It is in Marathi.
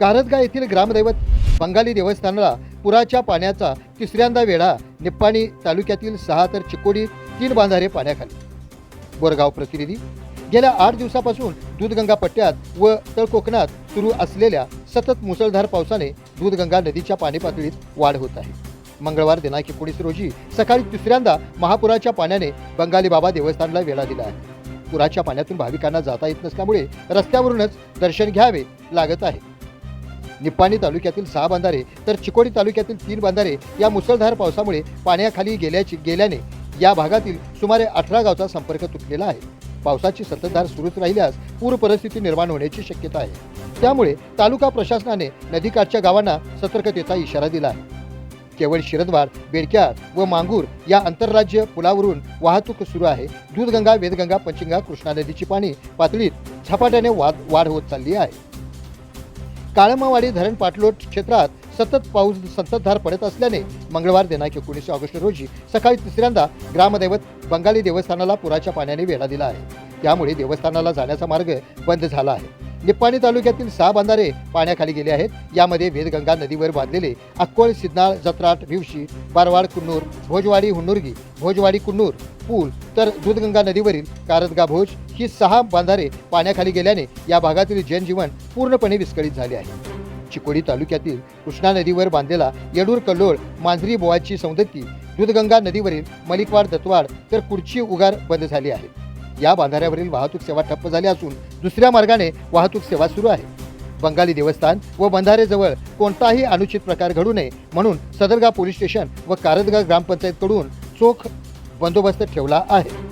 कारजगा येथील ग्रामदैवत बंगाली देवस्थानाला पुराच्या पाण्याचा तिसऱ्यांदा वेढा. निप्पाणी तालुक्यातील सहा तर चिकोडी तीन बांधारे पाण्याखाली. बोरगाव प्रतिनिधी. गेल्या आठ दिवसापासून दूधगंगा पट्ट्यात व तळकोकणात सुरू असलेल्या सतत मुसळधार पावसाने दूधगंगा नदीच्या पाणी पातळीत वाढ होत आहे. मंगळवार दिनांक एकोणीस रोजी सकाळी तिसऱ्यांदा महापुराच्या पाण्याने बंगाली बाबा देवस्थानला वेढा दिला आहे. पुराच्या पाण्यातून भाविकांना जाता येत नसल्यामुळे रस्त्यावरूनच दर्शन घ्यावे लागत आहे. निप्पाणी तालुक्यातील सहा बांधारे तर चिकोडी तालुक्यातील तीन बांधारे या मुसळधार पावसामुळे पाण्याखाली गेल्याची गेल्याने या भागातील सुमारे अठरा गावचा संपर्क तुटलेला आहे. पावसाची संततधार सुरूच राहिल्यास पूर परिस्थिती निर्माण होण्याची शक्यता आहे. त्यामुळे तालुका प्रशासनाने नदीकाठच्या गावांना सतर्कतेचा इशारा दिला आहे. केवळ शिरदवाड बेडक्यार व मांगूर या आंतरराज्य पुलावरून वाहतूक सुरू आहे. दूधगंगा वेदगंगा पंचगंगा कृष्णा नदीची पाणी पातळीत झपाट्याने वाद वाढ होत चालली आहे. काळमावाडी धरण पाटलोट क्षेत्रात सतत पाऊस संततधार पडत असल्याने मंगळवार दिनांक एकोणीस ऑगस्ट रोजी सकाळी तिसऱ्यांदा ग्रामदैवत बंगाली देवस्थानाला पुराच्या पाण्याने वेढा दिला आहे. त्यामुळे देवस्थानाला जाण्याचा मार्ग बंद झाला आहे. निप्पाणी तालुक्यातील सहा बांधारे पाण्याखाली गेले आहेत. यामध्ये वेदगंगा नदीवर बांधलेले अक्कोळ सिद्नाळ जत्राट भिवशी बारवाड कुन्नूर भोजवाडी हुन्नुरगी भोजवाडी कुन्नूर पूल तर दूधगंगा नदीवरील कारदगा भोज ही सहा बांधारे पाण्याखाली गेल्याने या भागातील जनजीवन पूर्णपणे विस्कळीत झाले आहे. चिकोडी तालुक्यातील कृष्णा नदीवर बांधलेला येडूर कल्लोळ मांजरी बोवाची सौंदत्ती दूधगंगा नदीवरील मलिकवाड दत्तवाड तर कुर्ची उगार बंद झाली आहे. या बांधाऱ्यावरील वाहतूक सेवा ठप्प झाली असून दुसऱ्या मार्गाने वाहतूक सेवा सुरू आहे. बंगाली देवस्थान व बंधारेजवळ कोणताही अनुचित प्रकार घडू नये म्हणून सदरगा पोलीस स्टेशन व कारदगा ग्रामपंचायतकडून चोख बंदोबस्त ठेवला आहे.